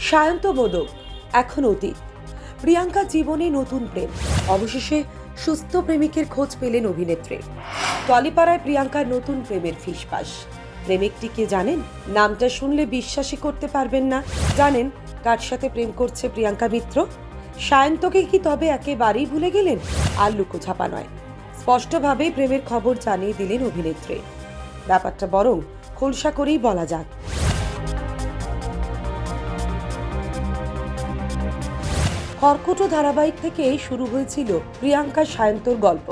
সায়ন্ত মোদক, এখন অতীত। প্রিয়াঙ্কা জীবনে নতুন প্রেম। অবশেষে সুস্থ প্রেমিকের খোঁজ পেলেন অভিনেত্রী। টলিপাড়ায় প্রিয়াঙ্কার নতুন প্রেমের ফিসফাস। প্রেমিকটি কে জানেন? নামটা শুনলে বিশ্বাসই করতে পারবেন না। জানেন কার সাথে প্রেম করছে প্রিয়াঙ্কা মিত্র? সায়ন্তকে কি তবে একেবারেই ভুলে গেলেন? আর লুকোছাপা নয়। স্পষ্টভাবেই প্রেমের খবর জানিয়ে দিলেন অভিনেত্রী। ব্যাপারটা বরং খোলসা করেই বলা যাক। কর্কট ধারাবাহিক থেকে শুরু হয়েছিল প্রিয়াঙ্কা সায়ন্তর গল্প।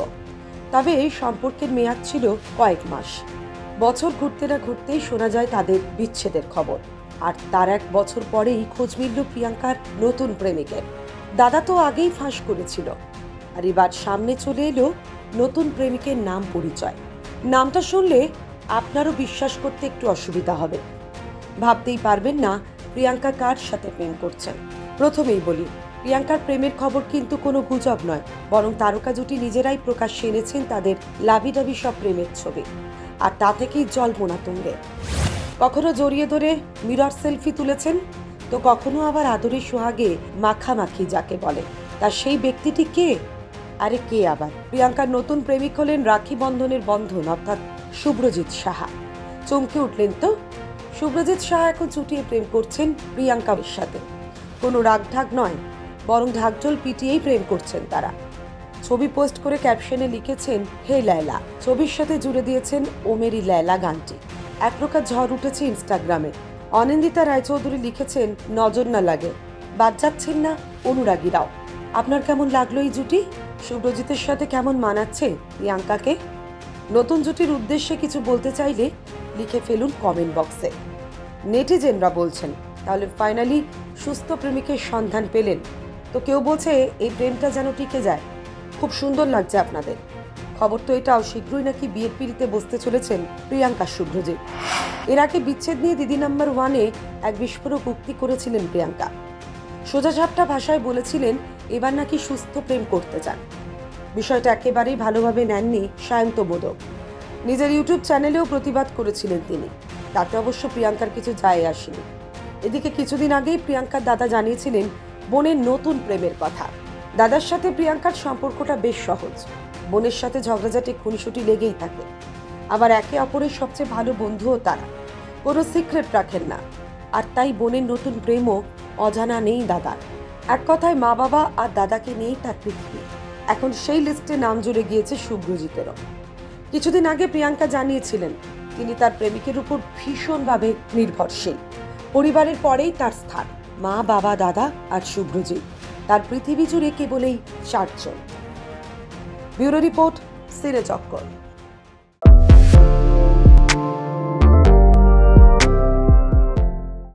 তবে এই সম্পর্কের মেয়াদ ছিল কয়েক মাস। বছর ঘুরতে না ঘুরতেই শোনা যায় তাদের বিচ্ছেদের খবর। আর তার এক বছর পরেই খোঁজ মিলল প্রিয়াঙ্কার নতুন প্রেমিকের। দাদা তো আগেই ফাঁস করেছিল। আর এবার সামনে চলে এলো নতুন প্রেমিকের নাম পরিচয়। নামটা শুনলে আপনারও বিশ্বাস করতে একটু অসুবিধা হবে। ভাবতেই পারবেন না প্রিয়াঙ্কা কার সাথে প্রেম করছেন। প্রথমেই বলি প্রিয়াঙ্কার প্রেমের খবর কিন্তু কোনো গুজব নয়, বরং তারকা জুটি নিজেরাই প্রকাশ্যে এনেছেন তাদের লাভিডাভি সব প্রেমের ছবি। আর তা থেকেই জল্পনা তুঙ্গে। কখনো জড়িয়ে ধরে মিরর সেলফি তুলেছেন, তো কখনো আবার আদরে সোহাগে মাখামাখি যাকে বলে। তা সেই ব্যক্তিটি কে? আরে কে আবার? প্রিয়াঙ্কার নতুন প্রেমিক হলেন রাখি বন্ধনের বন্ধন, অর্থাৎ শুভ্রজিৎ সাহা। চমকে উঠলেন তো? শুভ্রজিৎ সাহা এখন চুটিয়ে প্রেম করছেন প্রিয়াঙ্কার সাথে। কোনো রাগঢাক নয় বরং ঢাকঢোল পিটিয়েই প্রেম করছেন তারা। ছবি পোস্ট করে ক্যাপশনে লিখেছেন, হে লায়লা। ছবির সাথে জুড়ে দিয়েছেন ওমেরি লায়লা গানটি। এক প্রকার ঝড় উঠেছে ইনস্টাগ্রামে। অনিন্দিতা রায়চৌধুরী লিখেছেন, নজর না লাগে। বাদ যাচ্ছেন না অনুরাগীরাও আপনার কেমন লাগল এই জুটি? শুভ্রজিতের সাথে কেমন মানাচ্ছে প্রিয়াঙ্কাকে? নতুন জুটির উদ্দেশ্যে কিছু বলতে চাইলে লিখে ফেলুন কমেন্ট বক্সে। নেটিজেনরা বলছেন, তাহলে ফাইনালি সুস্থ প্রেমিকের সন্ধান পেলেন। তো কেউ বলছে এই প্রেমটা যেন টিকে যায়। খুব সুন্দর লাগছে আপনাদের। খবর তো এটাও, শীঘ্রই নাকি বিয়ের পিড়িতে বসতে চলেছেন প্রিয়াঙ্কা শুভ্রজিৎ। এর আগে বিচ্ছেদ নিয়ে দিদি নাম্বার ওয়ানে এক বিস্ফোরক উক্তি করেছিলেন প্রিয়াঙ্কা। সোজাসাপটা ভাষায় বলেছিলেন, এবার নাকি সুস্থ প্রেম করতে চান। বিষয়টা একেবারেই ভালোভাবে নেননি সায়ন্ত মোদক নিজের ইউটিউব চ্যানেলেও প্রতিবাদ করেছিলেন তিনি। তাতে অবশ্য প্রিয়াঙ্কার কিছু যায় আসেনি। এদিকে কিছুদিন আগেই প্রিয়াঙ্কার দাদা জানিয়েছিলেন বোনের নতুন প্রেমের কথা। দাদার সাথে প্রিয়াঙ্কার সম্পর্কটা বেশ সহজ। বোনের সাথে ঝগড়াঝাটি খুনসুটি লেগেই থাকে। আবার একে অপরের সবচেয়ে ভালো বন্ধুও তারা। কোনো সিক্রেট রাখেন না। আর তাই বোনের নতুন প্রেমও অজানা নেই দাদার। এক কথায় মা বাবা আর দাদাকে নিয়েই তার পৃথিবী। এখন সেই লিস্টে নাম জুড়ে গিয়েছে শুভ্রজিতেরও কিছুদিন আগে প্রিয়াঙ্কা জানিয়েছিলেন, তিনি তার প্রেমিকের উপর ভীষণভাবে নির্ভরশীল। পরিবারের পরেই তার স্থান। মা বাবা দাদা আর শুভ্রজিৎ। তার পৃথিবী জুড়ে কেবলেই চারজন ব্যুরো রিপোর্ট সিরে চক্কর।